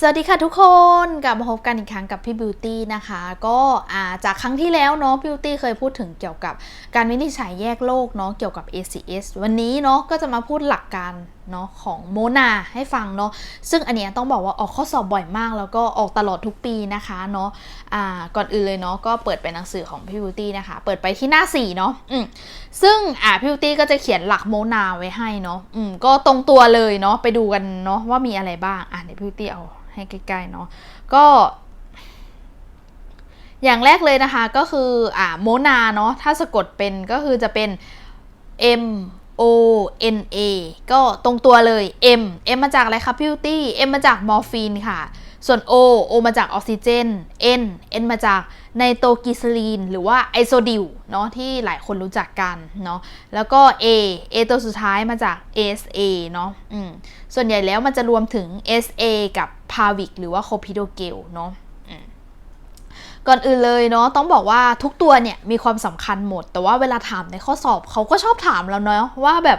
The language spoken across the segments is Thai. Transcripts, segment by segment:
สวัสดีค่ะทุกคนกลับมาพบกันอีกครั้งกับพี่บิวตี้นะคะ ก็จากครั้งที่แล้วเนาะบิวตี้เคยพูดถึงเกี่ยวกับการวินิจฉัยแยกโรคเนาะเกี่ยวกับ ACS วันนี้เนาะก็จะมาพูดหลักการเนาะของโมนาให้ฟังเนาะซึ่งอันเนี้ยต้องบอกว่าออกข้อสอบบ่อยมาก แล้วก็ออกตลอดทุกปีนะคะเนาะอ่าก่อนอื่นเลยเนาะก็เปิดเป็นหนังสือของพี่บิวตี้นะคะ เปิดไปที่หน้า4เนาะอืมซึ่งอ่าพี่บิวตี้ก็จะเขียนหลักโมนาไว้ให้เนาะอืมก็ตรงตัวเลยเนาะไปดูกันเนาะว่ามีอะไรบ้างอะเดี๋ยวพี่บิวตี้เอา ให้ใกล้ๆเนาะก็อย่างแรกเลยนะคะก็คืออ่าโมนาเนาะถ้าสะกดเป็นก็คือจะเป็น M O N A ก็ตรงตัวเลย M M มาจากอะไรคะพิวตี้ M มาจากมอร์ฟีนค่ะ ส่วน O O มาจากออกซิเจน N N มาจากไนโตรกิสลีน หรือว่าไอโซดิลเนาะที่หลายคนรู้จักกันเนาะแล้วก็ A A ตัวสุดท้ายมาจาก S A เนาะอืมส่วนใหญ่แล้วมันจะรวมถึง SA กับ พาวิกหรือว่าโคพิโดเกลเนาะก่อนอื่นเลยเนาะต้องบอกว่าทุกตัวเนี่ยมีความสำคัญหมด แต่ว่าเวลาถามในข้อสอบเขาก็ชอบถามเราเนาะว่าแบบ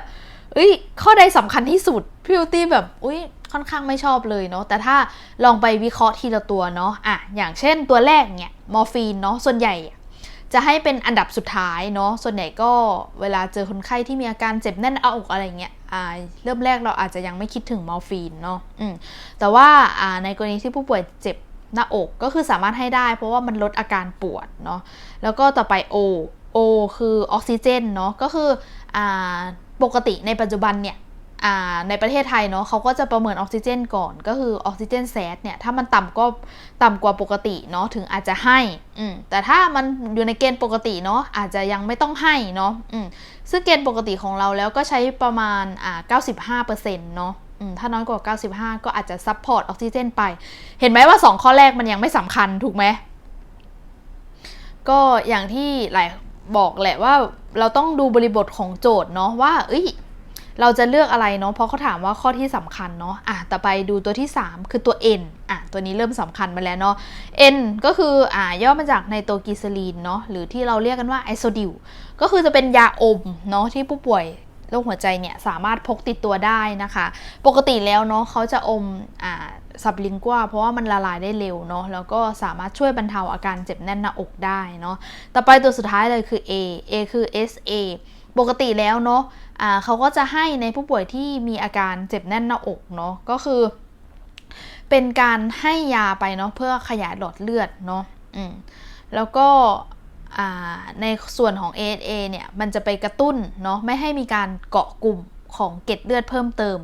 เอ้ยข้อใดสำคัญที่สุดพิวตี้แบบอุ้ยค่อนข้างไม่ชอบเลยเนาะแต่ถ้าลองไปวิเคราะห์ทีละตัวเนาะอะอย่างเช่นตัวแรกเนี่ยมอร์ฟีนเนาะส่วนใหญ่จะให้เป็นอันดับสุดท้ายเนาะส่วนใหญ่ก็เวลาเจอคนไข้ที่มีอาการเจ็บแน่นเอาอกอะไรเงี้ย เริ่มแรกเราอาจจะยังไม่คิดถึงมอร์ฟีนเนาะแต่ว่าในกรณีที่ผู้ป่วยเจ็บหน้าอกก็คือสามารถให้ได้ เพราะว่ามันลดอาการปวดเนาะแล้วก็ต่อไป O O คือออกซิเจนเนาะก็คืออปกติในปัจจุบันเนี่ย ในประเทศไทยเนาะเขาก็จะประเมินออกซิเจนก่อน ก็คือออกซิเจนแซดเนี่ยถ้ามันต่ำก็ต่ำกว่าปกติเนาะถึงอาจจะให้อืแต่ถ้ามันอยู่ในเกณฑ์ปกติเนาะอาจจะยังไม่ต้องให้เนาะซึ่งเกณฑ์ปกติของเราแล้วก็ใช้ประมาณอ่า95%เนาะถ้าน้อยกว่า 95 ก็อาจจะซับพอร์ตออกซิเจนไป เห็นไหมว่า 2 ข้อแรกมันยังไม่สำคัญถูกไหมก็อย่างที่หลายบอกแหละว่าเราต้องดูบริบทของโจทย์เนาะว่าเอ้ย เราจะเลือกอะไรเนาะเพราะเขาถามว่าข้อที่สำคัญเนาะอะต่อไปดูตัวที่ 3 คือตัว N อะตัวนี้เริ่มสำคัญมาแล้วเนาะ N ก็คืออ่าย่อมาจากไนโตรกิสลีนเนาะหรือที่เราเรียกกันว่าไอโซดิลก็คือจะเป็นยาอมเนาะที่ผู้ป่วยโรคหัวใจเนี่ยสามารถพกติดตัวได้นะคะ ปกติแล้วเนาะเขาจะอมอ่าสับลิงกัวเพราะว่ามันละลายได้เร็วเนาะแล้วก็สามารถช่วยบรรเทาอาการเจ็บแน่นหน้าอกได้เนาะต่อไปตัวสุดท้ายเลยคือ A A คือ SA ปกติแล้วเนาะะเขาก็จะให้ในผู้ป่วยที่มีอาการเจ็บแน่นหน้าอกเนาะก็คือ เป็นการให้ยาไปเนาะเพื่อขยายหลอดเลือดเนาะแล้วก็ในส่วนของ ASA เนี่ยมันจะไปกระตุ้นเนาะไม่ให้มีการเกาะกลุ่มของเกล็ดเลือดเพิ่มเติม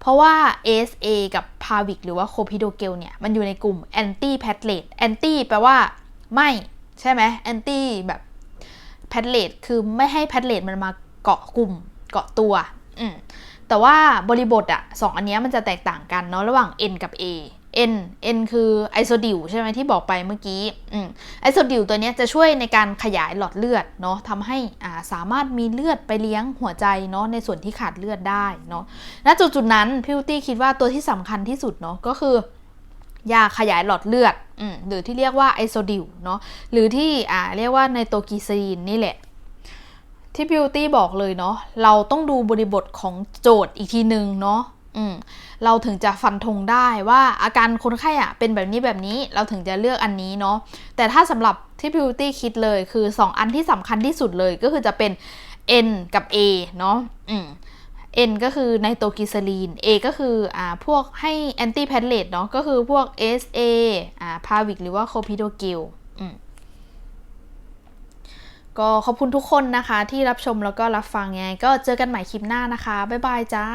เพราะว่า ASA กับ p a v i c หรือว่า c o p i d o g e l เนี่ยมันอยู่ในกลุ่ม anti platelet anti แปลว่าไม่ใช่ไหม anti แบบ platelet คือไม่ให้ platelet มันมาเกาะกลุ่มเกาะตัว อืมแต่ว่าบริบทอะสองอันนี้มันจะแตกต่างกันเนาะระหว่าง N กับ A N N คือไอโซดิลใช่ไหมที่บอกไปเมื่อกี้ไอโซดิลตัวนี้จะช่วยในการขยายหลอดเลือดเนาะทำให้อ่าสามารถมีเลือดไปเลี้ยงหัวใจเนาะในส่วนที่ขาดเลือดได้เนาะณจุดจุดนั้นพิวตี้คิดว่าตัวที่สำคัญที่สุดเนาะก็คือ ยาขยายหลอดเลือดอหรือที่เรียกว่าไอโซดิลเนาะหรือที่อ่าเรียกว่าไนโตรกิซีนนี่แหละ ที่พิวตี้บอกเลยเนาะเราต้องดูบริบทของโจทย์อีกทีหนึ่งเนาะอืมเราถึงจะฟันธงได้ว่าอาการคนไข้อะเป็นแบบนี้แบบนี้เราถึงจะเลือกอันนี้เนาะแต่ถ้าสำหรับที่พิวตี้คิดเลยคือ 2 อันที่สำคัญที่สุดเลยก็คือจะเป็น N กับ A เนาะอืม N ก็คือไนโตรกิสลีน A ก็คืออ่าพวกให้แอนตี้แพทเลตเนาะก็คือพวก SA อ่าพาวิกหรือว่าโคพิโดกิลอืมก็ขอบคุณทุกคนนะคะที่รับชมแล้วก็รับฟังไง ก็เจอกันใหม่คลิปหน้านะคะ บ๊ายบายจ้า